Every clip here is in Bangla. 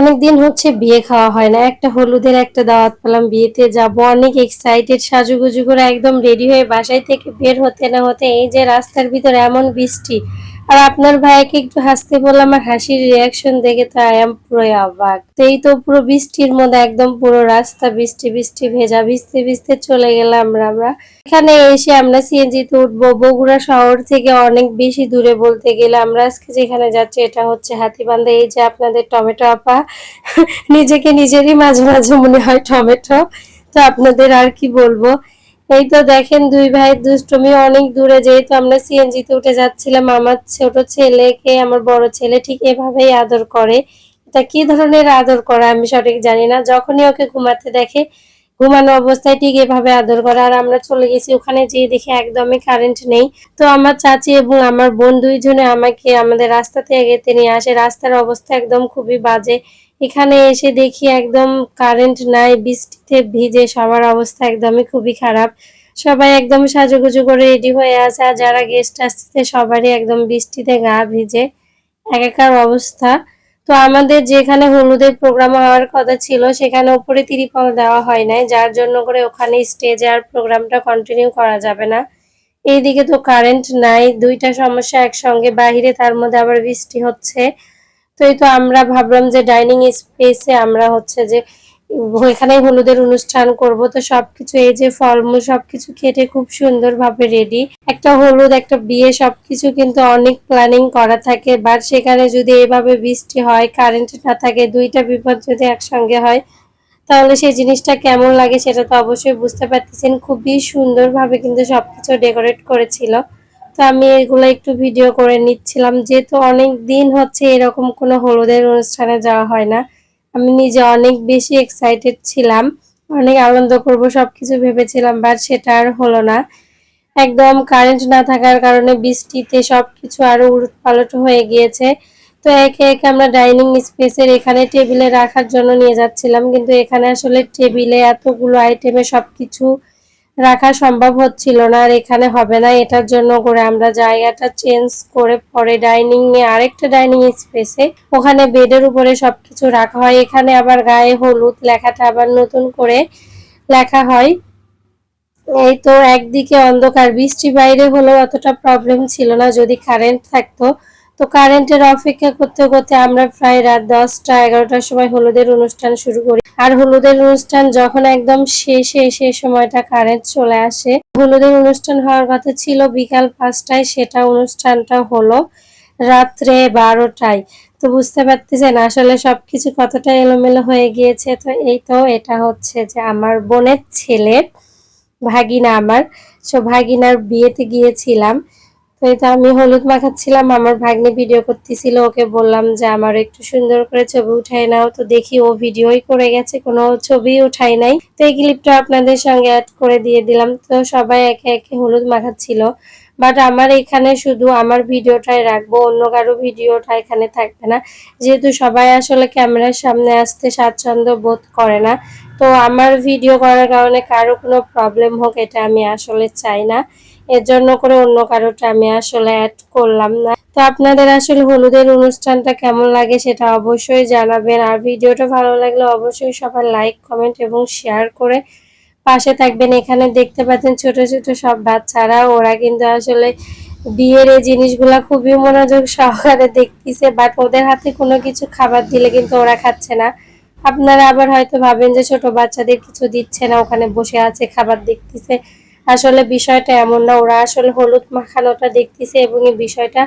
অনেকদিন হচ্ছে বিয়ে খাওয়া হয় না। একটা হলুদের, একটা দাওয়াত পেলাম বিয়েতে। যাব অনেক এক্সাইটেড সাজুগুজু করে একদম রেডি হয়ে বাসায় থেকে বের হতে না হতে এই যে রাস্তার ভিতরে এমন বৃষ্টি আর আপনার ভাইকে একটু হাসতে বললাম আর হাসির রিয়াকশন দেখে তো আই এম পুরো অবাক। এই তো পুরো বৃষ্টির মধ্যে একদম পুরো রাস্তা বৃষ্টি বৃষ্টি, ভেজা ভিজতে ভিজতে চলে গেলাম আমরা আমরা। এখানে এসে আমরা সিএনজিতে উঠবো। বগুড়া শহর থেকে অনেক বেশি দূরে বলতে গেলে আমরা আজকে যেখানে যাচ্ছি, এটা হচ্ছে হাতিবান্ধা। এই যে আপনাদের টমেটো আপা, নিজেকে নিজেরই মাঝে মাঝে মনে হয় টমেটো। তো আপনাদের আর কি বলব? এই তো দেখেন দুই ভাই দুষ্টমি অনেক দূরে, যেহেতু আমরা সিএনজিতে উঠে যাচ্ছিলাম, আমার ছোট ছেলেকে, আমার বড় ছেলে ঠিক এভাবেই আদর করে। এটা কি ধরনের আদর করা আমি সঠিক জানি না। যখনই ওকে ঘুমাতে দেখে, ঘুমানো অবস্থায় ঠিক এভাবে আদর করে। আর আমরা চলে গেছি ওখানে যেয়ে দেখি একদমই কারেন্ট নেই। তো আমার চাচি এবং আমার বোন দুইজনে আমাকে আমাদের রাস্তা থেকে এগিয়ে নিয়ে আসে। রাস্তার অবস্থা একদম খুবই বাজে। এখানে এসে দেখি একদম কারেন্ট নাই, বৃষ্টিতে ভিজে সবার অবস্থা একদমই খুবই খারাপ। সবাই একদম সাজুগুজু করে রেডি হয়ে আছে আর যারা গেস্ট আসছে সবারই একদম বৃষ্টিতে গা ভিজে একাকার অবস্থা। তো আমাদের যেখানে হলুদের প্রোগ্রাম হওয়ার কথা ছিল, সেখানে উপরে তিরিপল দেওয়া হয় নাই, যার জন্য করে ওখানে স্টেজে আর প্রোগ্রামটা কন্টিনিউ করা যাবে না। এইদিকে তো কারেন্ট নাই, দুইটা সমস্যা একসঙ্গে বাহিরে তার মধ্যে আবার বৃষ্টি হচ্ছে। তো তো আমরা ভাবলাম যে ডাইনিং স্পেসে আমরা হচ্ছে যে ওইখানে হলুদের অনুষ্ঠান করব। তো সবকিছু এই যে ফলমূল সবকিছু কেটে খুব সুন্দরভাবে রেডি একটা হলুদ, একটা বিয়ে সবকিছু কিন্তু অনেক প্ল্যানিং করা থাকে। বাট সেখানে যদি এভাবে বৃষ্টি হয় কারেন্ট না থাকে, দুইটা বিপদ যদি একসঙ্গে হয়, তাহলে সেই জিনিসটা কেমন লাগে সেটা তো অবশ্যই বুঝতে পারতেছেন। খুবই সুন্দরভাবে কিন্তু সবকিছু ডেকোরেট করেছিল। তো আমি এগুলো একটু ভিডিও করে নিচ্ছিলাম। যেহেতু অনেক দিন হচ্ছে এরকম কোনো হলুদের অনুষ্ঠানে যাওয়া হয় না, আমি নিজে অনেক বেশি এক্সাইটেড ছিলাম। অনেক আনন্দ করব, সবকিছু ভেবেছিলাম বাট সেটা আর হলো না। একদম কারেন্ট না থাকার কারণে বৃষ্টিতে সবকিছু আরও উলট পালট হয়ে গিয়েছে। তো একে একে আমরা ডাইনিং স্পেসের এখানে টেবিলে রাখার জন্য নিয়ে যাচ্ছিলাম, কিন্তু এখানে আসলে টেবিলে এতগুলো আইটেমে সবকিছু রাখা সম্ভব হচ্ছিল না আর এখানে হবে না। এটার জন্য করে আমরা জায়গাটা চেঞ্জ করে পরে ডাইনিং এ আরেকটা ডাইনিং স্পেসে ওখানে বেডের উপরে সবকিছু রাখা হয়। এখানে আবার গায়ে হলুদ লেখাটা আবার নতুন করে লেখা হয়। এই তো একদিকে অন্ধকার, বৃষ্টি বাইরে হলেও অতটা প্রবলেম ছিল না। যদি কারেন্ট থাকতো তো কারেন্টের অপেক্ষা করতে করতে আমরা প্রায় রাত দশটা, এগারোটার সময় হলুদের অনুষ্ঠান শুরু করি। আর হলুদের অনুষ্ঠান যখন একদম শেষে সেই সময়টা কারেন্ট চলে আসে, হলুদের অনুষ্ঠান হওয়ার কথা ছিল বিকাল পাঁচটায়, সেটা অনুষ্ঠানটা হলো রাত্রে বারোটায়। তো বুঝতে পারতেছেন, আসলে সবকিছু কতটা এলোমেলো হয়ে গিয়েছে। তো এই তো এটা হচ্ছে যে আমার বোনের ছেলে ভাগিনা আমার। সো ভাগিনার বিয়েতে গিয়েছিলাম। এটা আমি হলুদ মাখাচ্ছিলাম, আমার ভাগ্নে ভিডিও করতেছিল, ওকে বললাম যে আমার একটু সুন্দর করে ছবি উঠাই নাও। তো দেখি ও ভিডিওই করে গেছে, কোনো ছবি উঠাই নাই। তো এই ক্লিপটা আপনাদের সঙ্গে অ্যাড করে দিয়ে দিলাম। তো সবাই একে একে হলুদ মাখাচ্ছিল। বাট আমার এখানে শুধু আমার ভিডিওটাই রাখব, অন্য কারও ভিডিওটা এখানে থাকবে না। যেহেতু সবাই আসলে ক্যামেরার সামনে আসতে স্বাচ্ছন্দ্য বোধ করে না তো আমার ভিডিও করার কারণে কারও কোনো প্রবলেম হোক, এটা আমি আসলে চাই না। এর জন্য করে অন্য কারোটা আমি আসলে অ্যাড করলাম না। তো আপনাদের আসলে হলুদের অনুষ্ঠানটা কেমন লাগে সেটা অবশ্যই জানাবেন। আর ভিডিওটা ভালো লাগলে অবশ্যই সবাই লাইক কমেন্ট এবং শেয়ার করে পাশে থাকবেন। এখানে দেখতে পাচ্ছেন ছোট ছোট সব বাচ্চারা। ওরা কিন্তু আসলে বিয়ের এই জিনিসগুলা খুবই মনোযোগ সহকারে দেখতেছে বাট ওদের হাতে কোনো কিছু খাবার দিলে কিন্তু ওরা খাচ্ছে না। আপনারা আবার হয়তো ভাবেন যে ছোট বাচ্চাদের কিছু দিচ্ছে না, ওখানে বসে আছে, খাবার দেখতেছে। আসলে বিষয়টা এমন না, ওরা আসলে হলুদ মাখানোটা দেখতেছে এবং এই বিষয়টা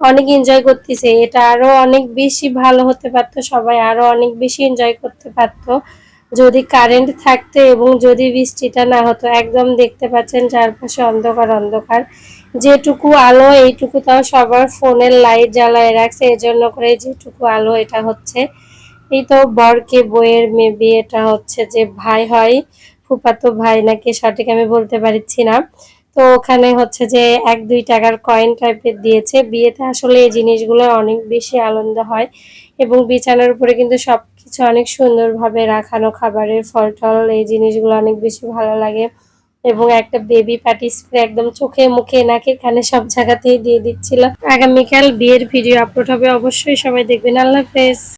অনেক এনজয় করতেছে। এটা আরও অনেক বেশি ভালো হতে পারতো, সবাই আরও অনেক বেশি এনজয় করতে পারতো। যদি কারেন্ট থাকতো এবং যদি বৃষ্টিটা না হতো, একদম দেখতে পাচ্ছেন চারপাশে অন্ধকার অন্ধকার। যেটুকু আলো, এইটুকু তাও সবার ফোনের লাইট জ্বালায় রাখছে, এজন্য করে যেটুকু আলো এটা হচ্ছে। এই তো বরকে বইয়ের মেবি এটা হচ্ছে যে ভাই হয় ফুপাতো ভাই নাকি সঠিক আমি বলতে পারছি না। তো ওখানে হচ্ছে যে এক দুই টাকার কয়েন টাইপের দিয়েছে। বিয়েতে আসলে এই জিনিসগুলো অনেক বেশি আনন্দ হয় এবং বিছানার উপরে কিন্তু সব কিছু অনেক সুন্দরভাবে রাখানো, খাবারের ফল টল, এই জিনিসগুলো অনেক বেশি ভালো লাগে এবং একটা বেবি পার্টি স্প্রে একদম চোখে, মুখে, নাকে, কানে সব জায়গাতেই দিয়ে দিচ্ছিল। আগামীকাল বিয়ের ভিডিও আপলোড হবে, অবশ্যই সবাই দেখবেন। আল্লাহ হাফেজ।